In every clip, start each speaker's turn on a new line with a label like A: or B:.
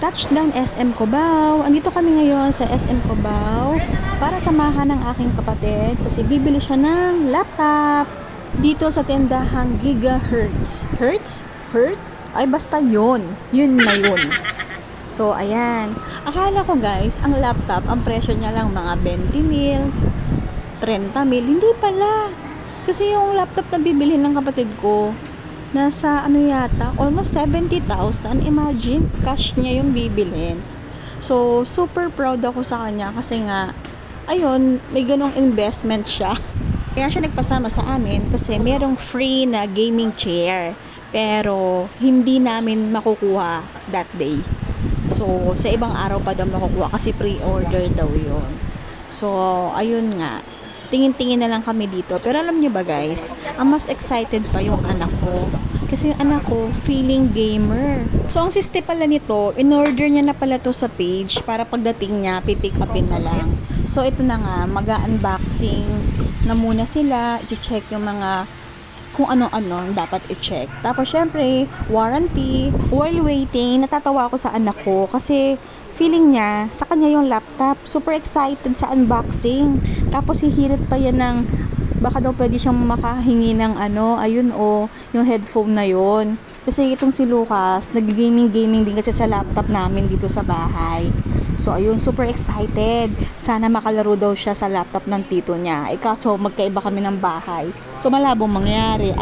A: Touchdown SM Cubao. Andito kami ngayon sa SM Cubao para samahan ng aking kapatid kasi bibili siya ng laptop dito sa tendahang Gigahertz. Hertz? Hertz? Ay basta yun. Yun na yun. So, ayan. Akala ko guys, ang laptop, ang presyo niya lang mga 20 mil, 30 mil. Hindi pala. Kasi yung laptop na bibilhin ng kapatid ko, nasa ano yata, almost 70,000. Imagine, cash niya yung bibilhin. So, super proud ako sa kanya kasi nga, ayun, may ganong investment siya. Kaya siya nagpasama sa amin kasi merong free na gaming chair. Pero, hindi namin makukuha that day. So, sa ibang araw pa daw makukuha kasi pre-order daw yon So, ayun nga. Tingin-tingin na lang kami dito. Pero alam niyo ba guys, ang mas excited pa yung anak ko. Kasi yung anak ko, feeling gamer. So, ang siste pala nito, in-order niya na pala to sa page para pagdating niya, pipick upin na lang. So, ito na nga, mag-unboxing na muna sila, i-check yung mga kung ano-ano dapat i-check. Tapos, syempre, warranty. While waiting, natatawa ako sa anak ko kasi feeling niya, sa kanya yung laptop. Super excited sa unboxing. Tapos, hihirit pa yan ng baka daw pwede siyang makahingi ng ano, ayun o, yung headphone na yon Kasi itong si Lucas, nag-gaming-gaming din kasi sa laptop namin dito sa bahay. So, ayun, super excited. Sana makalaro daw siya sa laptop ng tito niya. Eh, kaso magkaiba kami ng bahay. So, malabong mangyari.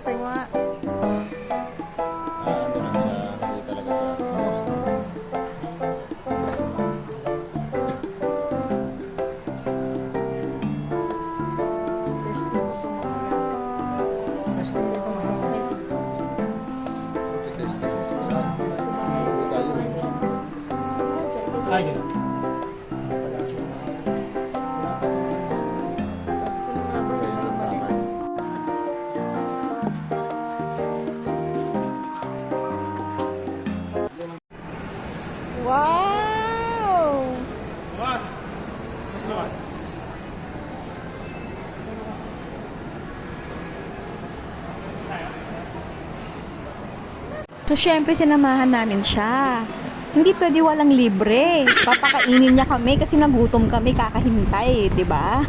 A: Sige nga, testing mo nga.
B: Ah, ano lang siya, hindi talaga siya. Hindi tayo may
C: Ay, ganun.
A: So, syempre, sinamahan namin siya. Hindi pwede walang libre. Papakainin niya kami kasi nagutom kami kakahintay, di ba?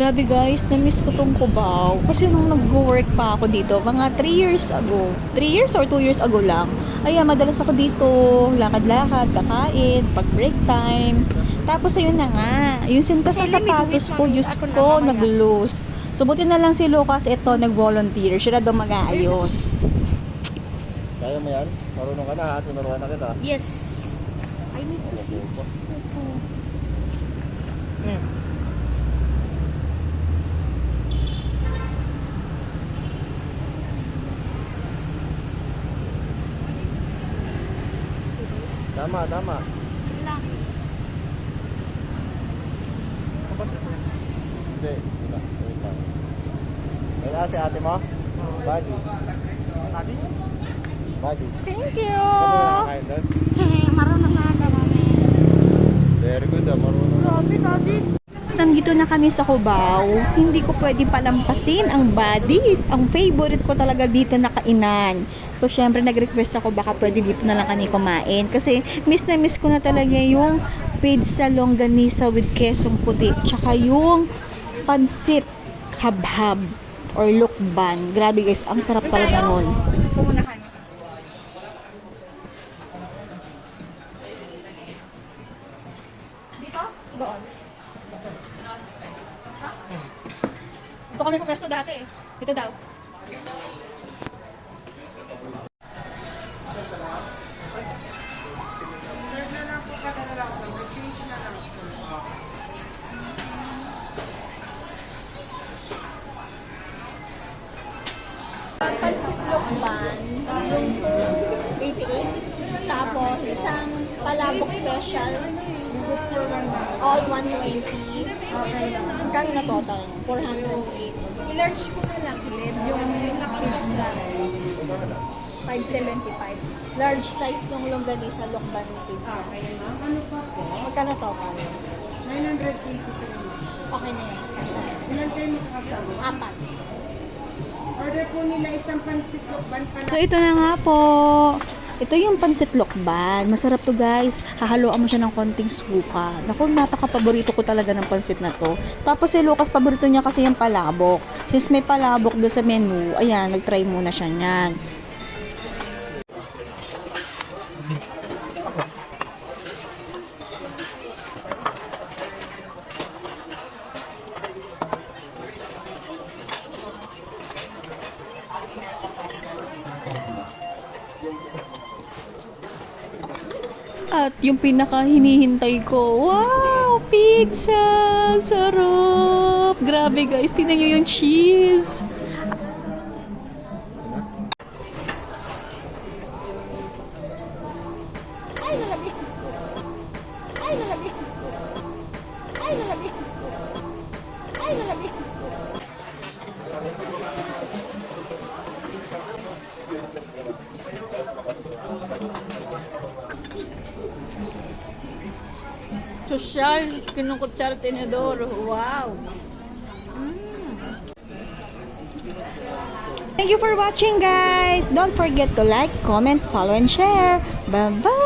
A: Grabe guys, na-miss ko tong Cubao. Kasi nung nag-work pa ako dito, mga 3 years ago, 3 years or 2 years ago lang, ay madalas ako dito, lakad-lakad, kakain, pag break time. Tapos ayun na nga, yung sintas na sapatos ko, Diyos ko, nag-loose. So buti na lang si Lucas, ito, nag-volunteer. Siya na daw mag-aayos.
B: Kaya mo yan? Marunong ka na ha? Tinuruan na kita.
A: Yes. I need to see.
B: Tama, tama. Hindi. Wala. Lang. Kaya si ate mo? Baggies.
C: Hadis?
B: Baggies.
A: Thank you.
B: Ano na?
A: Marunong na ako namin.
B: Very good ah, marunong.
A: Grabe, Daddy. nandito na kami sa Cubao, hindi ko pwede palampasin ang buddies. Ang favorite ko talaga dito na kainan. So, syempre, nag-request ako baka pwede dito na lang kami kumain. Kasi, miss na miss ko na talaga yung pizza longganisa with kesong puti. Tsaka yung pansit habhab or lukban. Grabe guys, ang sarap talaga nun.
D: Ito kami pumesto dati eh. Ito daw.
A: Palabok special, all 120. Kano na total? 408. I-large ko na lang, Leb, yung pizza. 575. Large size ng longganisa Lokban pizza.
D: Ano pa po?
A: Magkano total?
D: 980
A: Okay na yan. Kasha.
D: Ilan kayo makakasama?
A: Apat.
D: Order po nila isang pansit lokban pa
A: So ito na nga po. Ito yung pansit lokban. Masarap to guys. Hahaluan mo siya ng konting suka. Naku, napaka-paborito ko talaga ng pansit na to. Tapos si Lucas, paborito niya kasi yung palabok. Since may palabok doon sa menu, ayan, nag-try muna siya niyan. At yung pinaka hinihintay ko, wow, pizza! Sarap! Grabe guys, tingnan nyo yung cheese. Social, kinukutsara tinidor. Wow! Thank you for watching guys! Don't forget to like, comment, follow, and share. Bye-bye!